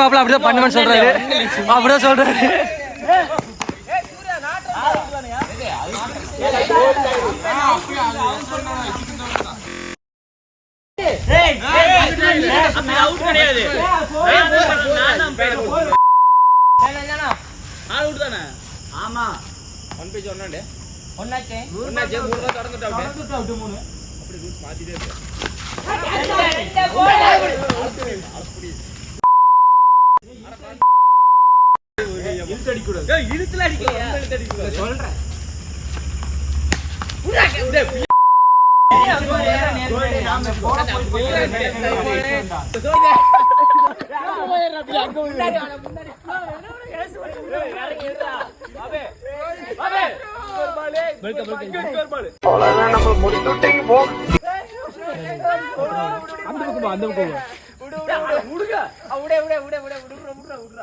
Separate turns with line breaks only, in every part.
மாப்பிள்ள அப்படிதான் பண்ணுவேன்னு சொல்றாரு அப்படிதான் சொல்றாரு அங்க பாரு டேய் பிரசாந்த் பால் இங்க தான்
இழுத்துல
அடிக்கல. சொல்றேன். அந்த பக்கம் அந்த பக்கம் விடுங்க விடுங்க விடுங்க விடுங்க விடுங்க விடுங்க விடுங்க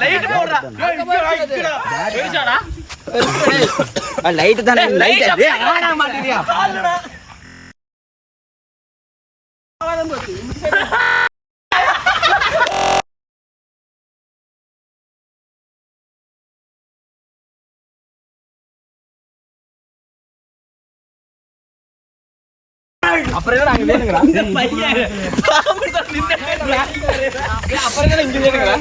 ஃபயர் ஃபயர்
லைட் தானே லைட் ஆட மாட்டேறியா
அப்புறம் என்ன அங்க வேணுங்கடா அப்புறம் இங்க வேணுங்கடா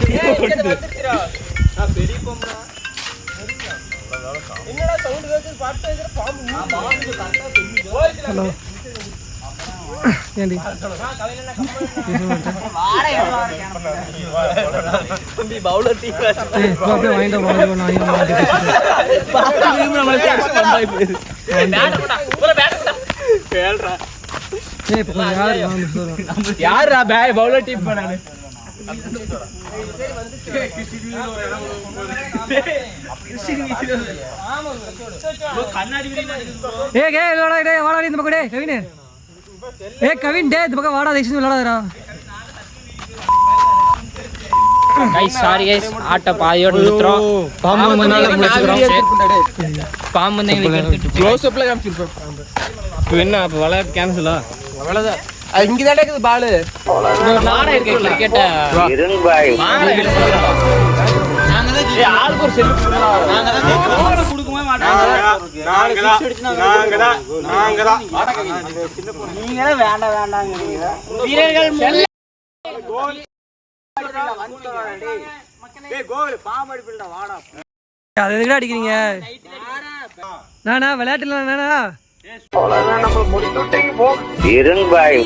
ஏண்டி? ஏய், போ, அப்படியே வாங்கிட்டு வா, வாங்கிட்டு வா, வாங்கிட்டு வா. ஏய், இப்ப கொஞ்சம் யாரு வாங்க சொல்லுங்க.
யாரா பே பவுலர் டீம் பண்ணானு
ஏய் கே வாடா டேய் வாடா இந்த பக்கம் டேய் கவின். ஏய் கவின் டேய் இந்த பக்கம் வாடா தயவுசெய்து விளையாடாதடா.
கைஸ் சாரி கைஸ் ஆட்ட பாதியோட நிறுத்துறோம். பாம்பு வந்து முடிச்சுக்கிறோம் பாம்பு வந்து எங்களுக்கு எடுத்துட்டு
க்ளோஸ் அப்ல காமிச்சிருப்பேன் இப்போ என்ன அப்ப விளையாட்டு கேன்சலா அவ்வளவுதான் இங்க தான் இருக்குது பால்
அடிக்கிறீங்க? நானா விளையாட்டுல நானா?
இருங்பாய்